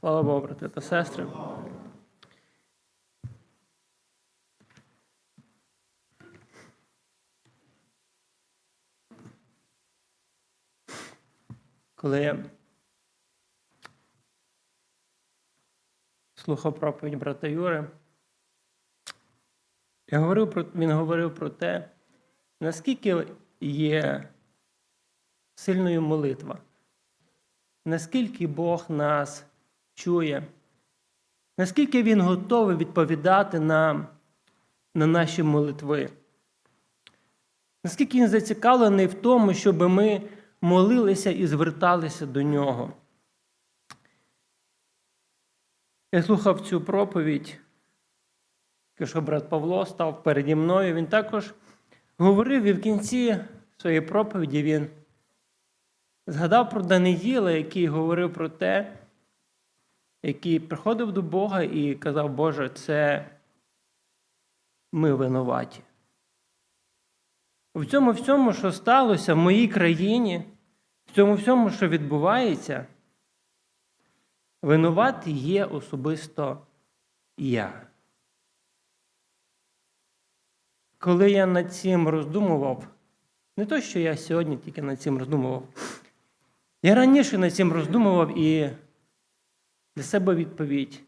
Слава Богу, брати та сестри. Коли я слухав проповідь брата Юри, я говорив про, він говорив про те, наскільки є сильною молитва, наскільки Бог нас чує, наскільки Він готовий відповідати нам на наші молитви. Наскільки він зацікавлений в тому, щоб ми молилися і зверталися до нього. Я слухав цю проповідь, що брат Павло став переді мною. Він також говорив і в кінці своєї проповіді він згадав про Даниїла, який говорив про те, який приходив до Бога і казав, Боже, це ми винуваті. В цьому всьому, що сталося в моїй країні, в цьому всьому, що відбувається, винуватий є особисто я. Коли я над цим роздумував, не то, що я сьогодні тільки над цим роздумував, я раніше над цим роздумував і для себе відповідь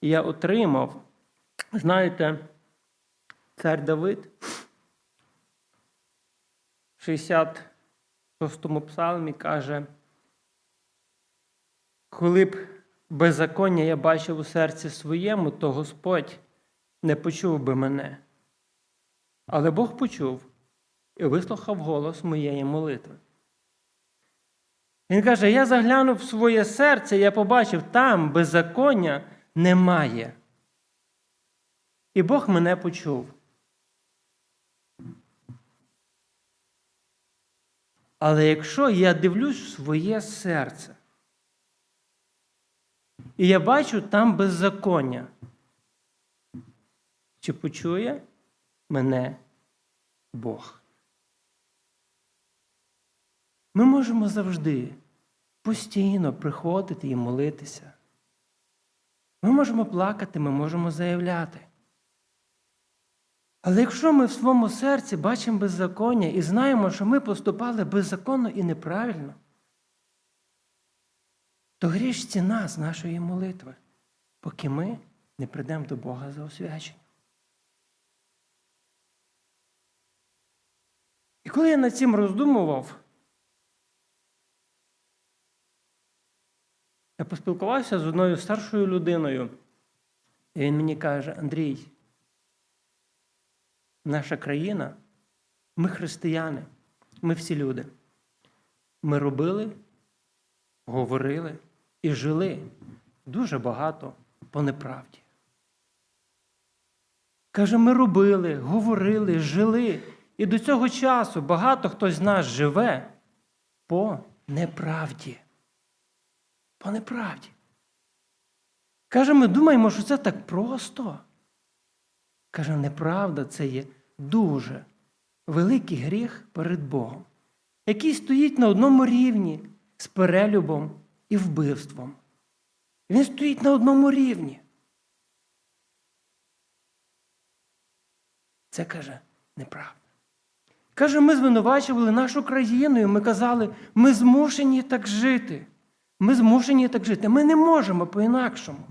я отримав, знаєте, цар Давид. в 66-му псалмі каже, коли б беззаконня я бачив у серці своєму, то Господь не почув би мене. Але Бог почув і вислухав голос моєї молитви. Він каже: я заглянув в своє серце, я побачив, там беззаконня немає. І Бог мене почув. Але якщо я дивлюсь в своє серце, і я бачу там беззаконня, чи почує мене Бог? Ми можемо завжди постійно приходити і молитися. Ми можемо плакати, ми можемо заявляти. Але якщо ми в своєму серці бачимо беззаконня і знаємо, що ми поступали беззаконно і неправильно, то гріш ціна з нашої молитви, поки ми не прийдемо до Бога за освячення. І коли я над цим роздумував, я поспілкувався з одною старшою людиною, і він мені каже, Андрій, наша країна, ми християни, ми всі люди. Ми робили, говорили і жили дуже багато по неправді. Каже, ми робили, говорили, жили. І до цього часу багато хто з нас живе по неправді. По неправді. Каже, ми думаємо, що це так просто. Каже, неправда це є дуже великий гріх перед Богом, який стоїть на одному рівні з перелюбом і вбивством. Він стоїть на одному рівні. Це каже неправда. Каже, ми звинувачували нашу країну, і ми казали, ми змушені так жити. Ми змушені так жити. Ми не можемо по-інакшому.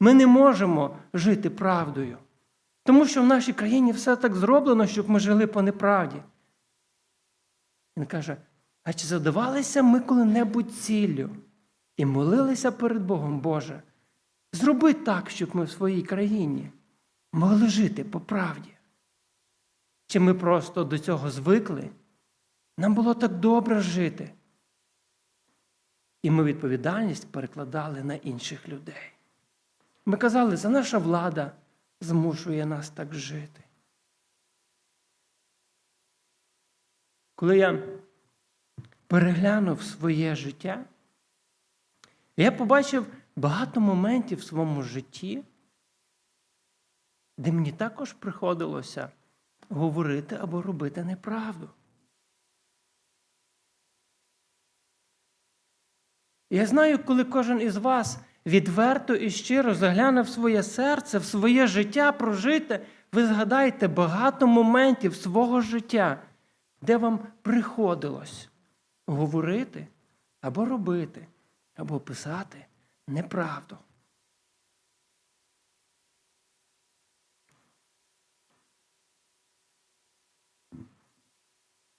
Ми не можемо жити правдою. Тому що в нашій країні все так зроблено, щоб ми жили по неправді. Він каже: а чи задавалися ми коли-небудь ціллю і молилися перед Богом, Боже, зроби так, щоб ми в своїй країні могли жити по правді? Чи ми просто до цього звикли? Нам було так добре жити. І ми відповідальність перекладали на інших людей. Ми казали, це наша влада змушує нас так жити. Коли я переглянув своє життя, я побачив багато моментів в своєму житті, де мені також приходилося говорити або робити неправду. Я знаю, коли кожен із вас відверто і щиро загляне в своє серце, в своє життя прожите, ви згадаєте багато моментів свого життя, де вам приходилось говорити або робити, або писати неправду.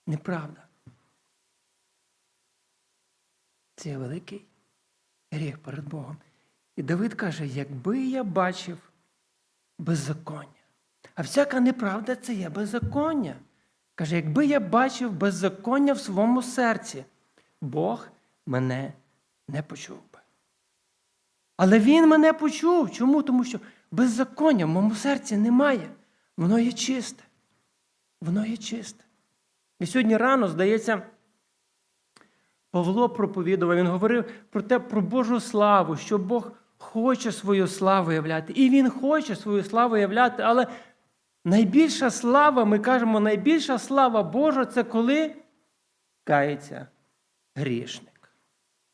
Неправда. Це великий гріх перед Богом. І Давид каже, якби я бачив беззаконня. А всяка неправда це є беззаконня. Каже, якби я бачив беззаконня в своєму серці, Бог мене не почув би. Але Він мене почув. Чому? Тому що беззаконня в моєму серці немає. Воно є чисте. Воно є чисте. І сьогодні рано, здається, Павло проповідував, він говорив про те, про Божу славу, що Бог хоче свою славу являти. І Він хоче свою славу являти, але найбільша слава, ми кажемо, найбільша слава Божа це коли кається грішник.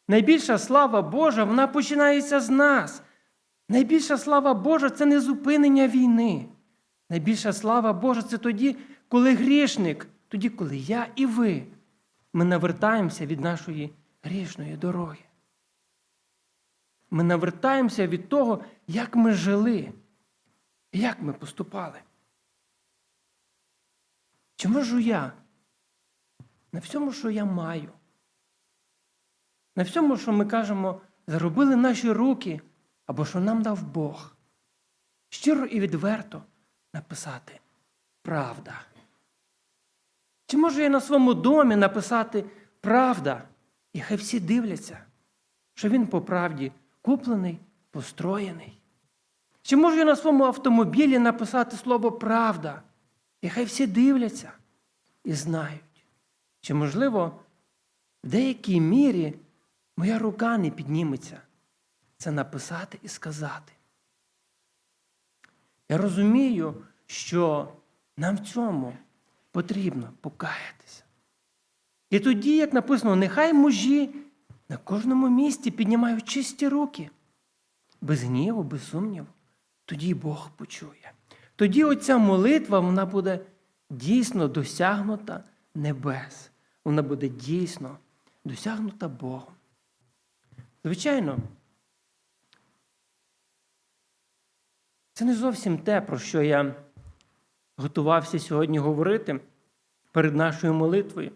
Найбільша слава Божа, вона починається з нас. Найбільша слава Божа це не зупинення війни. Найбільша слава Божа це тоді, коли грішник, тоді, коли я і ви ми навертаємося від нашої грішної дороги. Ми навертаємося від того, як ми жили, як ми поступали. Чи можу я на всьому, що я маю, на всьому, що ми кажемо, заробили наші руки, або що нам дав Бог, щиро і відверто написати правда. Чи можу я на своєму домі написати правда? І хай всі дивляться, що він по правді куплений, построєний. Чи можу я на своєму автомобілі написати слово правда? І хай всі дивляться і знають. Чи, можливо, в деякій мірі моя рука не підніметься це написати і сказати. Я розумію, що нам в цьому потрібно покаятися. І тоді, як написано, нехай мужі на кожному місці піднімають чисті руки, без гніву, без сумніву, тоді Бог почує. Тоді оця молитва вона буде дійсно досягнута небес. Вона буде дійсно досягнута Богом. Звичайно, це не зовсім те, про що я готувався сьогодні говорити перед нашою молитвою.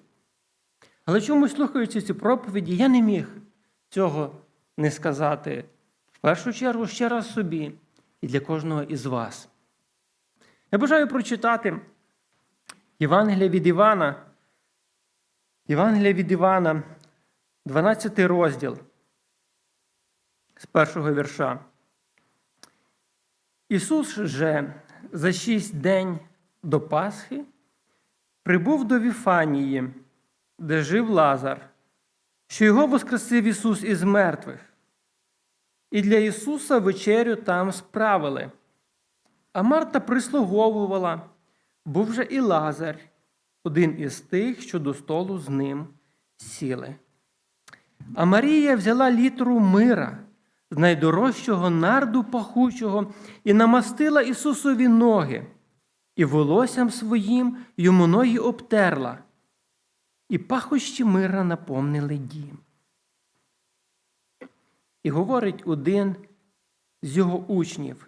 Але чомусь слухаючи ці проповіді, я не міг цього не сказати в першу чергу ще раз собі і для кожного із вас. Я бажаю прочитати Євангелія від Івана, Євангелія від Івана, 12 розділ з першого вірша. Ісус же за шість день до Пасхи прибув до Віфанії, де жив Лазар, що його воскресив Ісус із мертвих. І для Ісуса вечерю там справили. А Марта прислуговувала, був вже і Лазар, один із тих, що до столу з ним сіли. А Марія взяла літру мира з найдорожчого нарду пахучого і намастила Ісусові ноги, і волоссям своїм йому ноги обтерла, і пахощі мира наповнили дім. І говорить один з його учнів,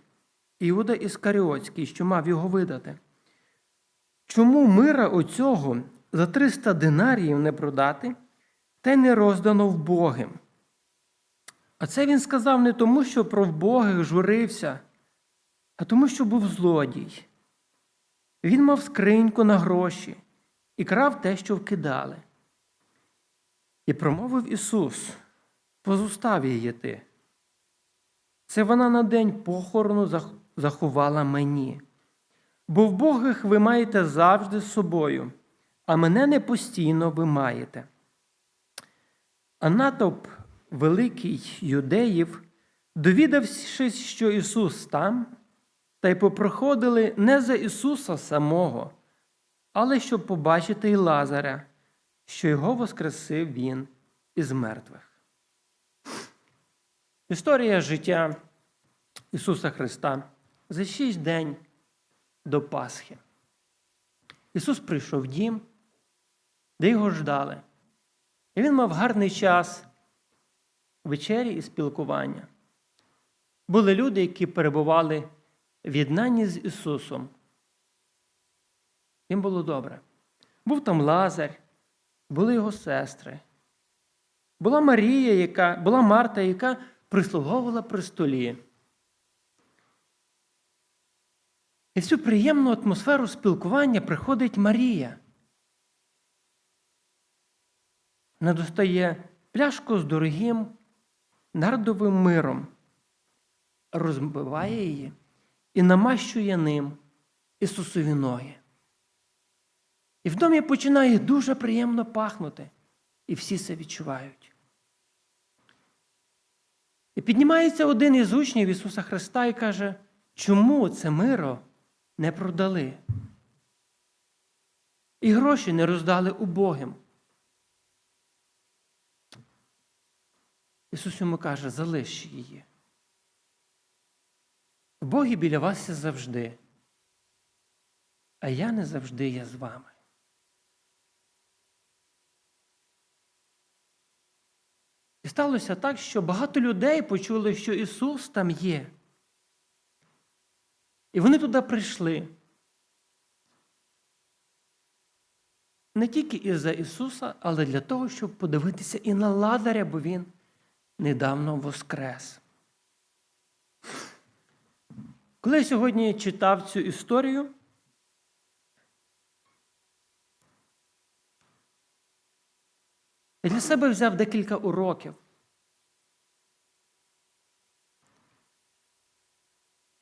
Іуда Іскаріотський, що мав його видати. Чому мира оцього за 300 динаріїв не продати, та й не роздано в Богим? А це він сказав не тому, що про вбогих журився, а тому, що був злодій. Він мав скриньку на гроші і крав те, що вкидали. І промовив Ісус, позустав її ти. Це вона на день похорону заховала мені. Бо вбогих ви маєте завжди з собою, а мене не постійно ви маєте. А натовп великий юдеїв, довідавшись, що Ісус там, та й попроходили не за Ісуса самого, але щоб побачити і Лазаря, що його воскресив Він із мертвих. Історія життя Ісуса Христа за шість день до Пасхи. Ісус прийшов в дім, де його ждали. І він мав гарний час вечері і спілкування. Були люди, які перебували в єднанні з Ісусом. Їм було добре. Був там Лазар, були його сестри. Була Марія, яка, була Марта, яка прислуговувала при столі. І в цю приємну атмосферу спілкування приходить Марія. Вона достає пляшку з дорогим нардовим миром, розбиває її і намащує ним Ісусові ноги. І в домі починає дуже приємно пахнути, і всі це відчувають. І піднімається один із учнів Ісуса Христа і каже, чому це миро не продали? І гроші не роздали убогим. Ісус йому каже, залиш її. Боги біля вас завжди, а я не завжди є з вами. І сталося так, що багато людей почули, що Ісус там є. І вони туди прийшли. Не тільки із-за Ісуса, але для того, щоб подивитися і на Лазаря, бо Він недавно воскрес. Коли я сьогодні читав цю історію, я для себе взяв декілька уроків.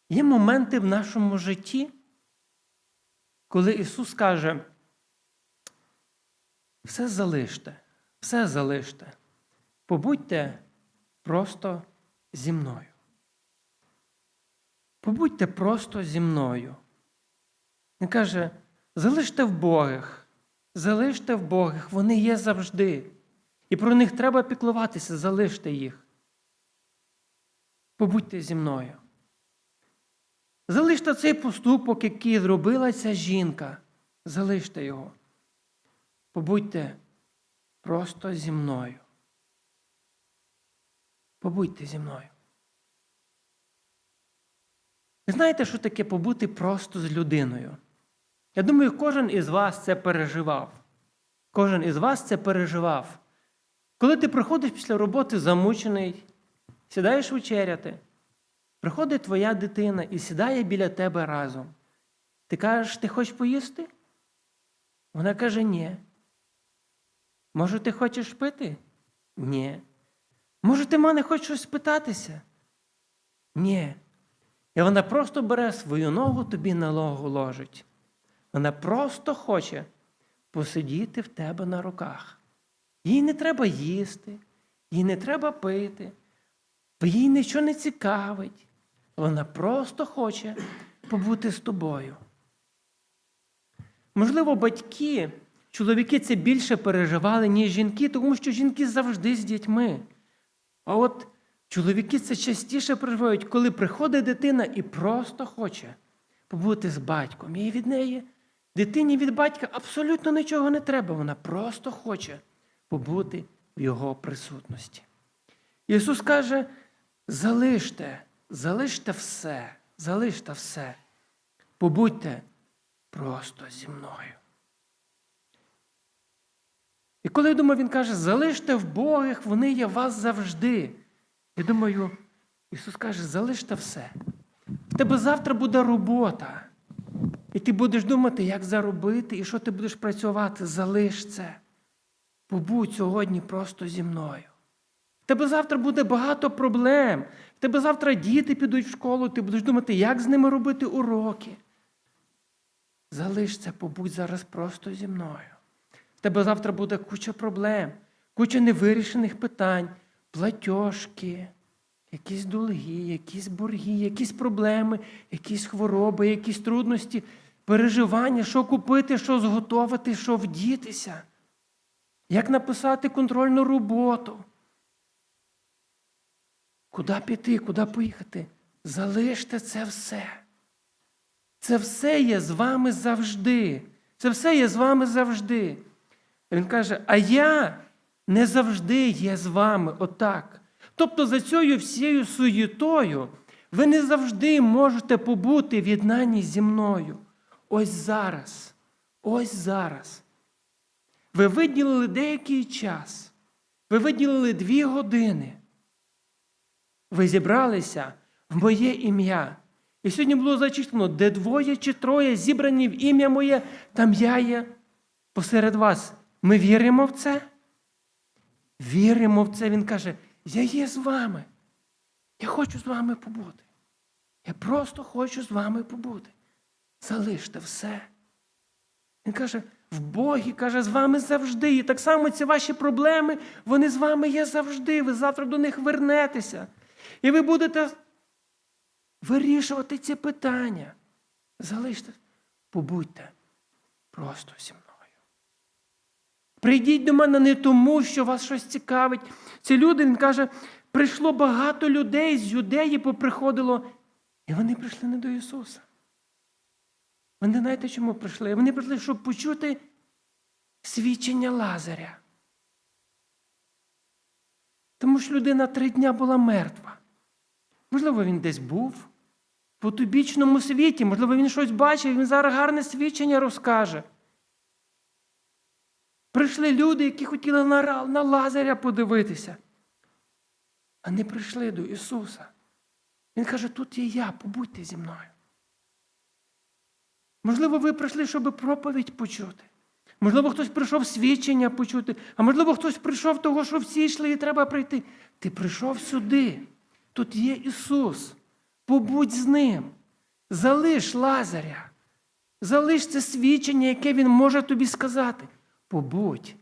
Є моменти в нашому житті, коли Ісус каже, все залиште, все залиште, побудьте просто зі мною. Побудьте просто зі мною. Він каже, залиште в Богих, залиште в Богих, вони є завжди. І про них треба піклуватися, залиште їх. Побудьте зі мною. Залиште цей поступок, який зробила ця жінка. Залиште його. Побудьте просто зі мною. Побудьте зі мною. Ви знаєте, що таке побути просто з людиною? Я думаю, кожен із вас це переживав. Кожен із вас це переживав. Коли ти приходиш після роботи замучений, сідаєш вечеряти, приходить твоя дитина і сідає біля тебе разом. Ти кажеш, ти хочеш поїсти? Вона каже, ні. Може, ти хочеш пити? Ні. Може, ти мене хочеш щось спитатися? Ні. І вона просто бере свою ногу тобі на ногу ложить. Вона просто хоче посидіти в тебе на руках. Їй не треба їсти, їй не треба пити, бо їй нічого не цікавить. Вона просто хоче побути з тобою. Можливо, батьки, чоловіки це більше переживали, ніж жінки, тому що жінки завжди з дітьми. А от чоловіки це частіше переживають, коли приходить дитина і просто хоче побути з батьком. І від неї дитині від батька абсолютно нічого не треба. Вона просто хоче побути в його присутності. Ісус каже: залиште, залиште все, залиште все. Побудьте просто зі мною. І коли я думаю, Він каже, залиште в Богих, вони є вас завжди. Я думаю, Ісус каже, залиште все. В тебе завтра буде робота. І ти будеш думати, як заробити, і що ти будеш працювати. Залиш це. Побудь сьогодні просто зі мною. В тебе завтра буде багато проблем. В тебе завтра діти підуть в школу, ти будеш думати, як з ними робити уроки. Залиш це, побудь зараз просто зі мною. В тебе завтра буде куча проблем, куча невирішених питань, платіжки, якісь долги, якісь борги, якісь проблеми, якісь хвороби, якісь трудності, переживання, що купити, що зготовити, що вдітися. Як написати контрольну роботу? Куди піти, куди поїхати? Залиште це все. Це все є з вами завжди. Це все є з вами завжди. Він каже: а я не завжди є з вами отак. Тобто за цією всією суєтою ви не завжди можете побути в єднанні зі мною. Ось зараз. Ось зараз. Ви виділили деякий час. Ви виділили дві години. Ви зібралися в моє ім'я. І сьогодні було зачитано, де двоє чи троє зібрані в ім'я моє, там я є посеред вас. Ми віримо в це? Віримо в це. Він каже, я є з вами. Я хочу з вами побути. Я просто хочу з вами побути. Залиште все. Він каже, в Богі, каже, з вами завжди. І так само ці ваші проблеми, вони з вами є завжди. Ви завтра до них вернетеся. І ви будете вирішувати ці питання. Залиште, побудьте просто зі мною. Прийдіть до мене не тому, що вас щось цікавить. Ці люди, він каже, прийшло багато людей з юдеї, поприходило, і вони прийшли не до Ісуса. Вони знаєте, чому прийшли? Вони прийшли, щоб почути свідчення Лазаря. Тому що людина три дня була мертва. Можливо, він десь був в потубічному світі, можливо, він щось бачив, він зараз гарне свідчення розкаже. Прийшли люди, які хотіли на, на Лазаря подивитися, а не прийшли до Ісуса. Він каже, тут є я, побудьте зі мною. Можливо, ви прийшли, щоб проповідь почути. Можливо, хтось прийшов свідчення почути, а можливо, хтось прийшов того, що всі йшли і треба прийти. Ти прийшов сюди. Тут є Ісус. Побудь з ним. Залиш Лазаря. Залиш це свідчення, яке Він може тобі сказати. Побудь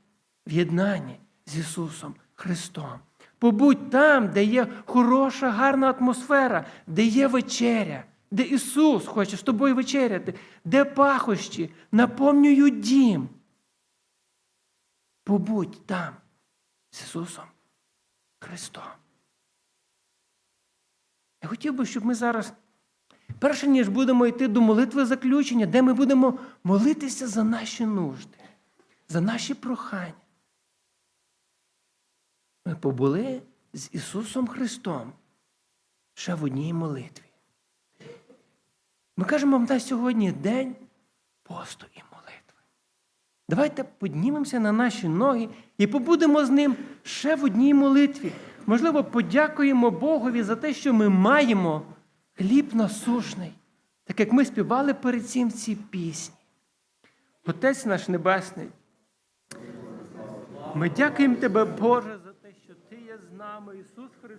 в єднанні з Ісусом Христом. Побудь там, де є хороша, гарна атмосфера, де є вечеря, де Ісус хоче з тобою вечеряти, де пахощі наповнюють дім. Побудь там з Ісусом Христом. Я хотів би, щоб ми зараз, перше ніж будемо йти до молитви заключення, де ми будемо молитися за наші нужди, за наші прохання. Ми побули з Ісусом Христом ще в одній молитві. Ми кажемо вам на сьогодні день посту і молитви. Давайте піднімемося на наші ноги і побудемо з ним ще в одній молитві. Можливо, подякуємо Богові за те, що ми маємо хліб насушний, так як ми співали перед цим ці пісні. Отець наш Небесний, ми дякуємо Тебе, Боже, за те, що Ти є з нами, Ісус Христос.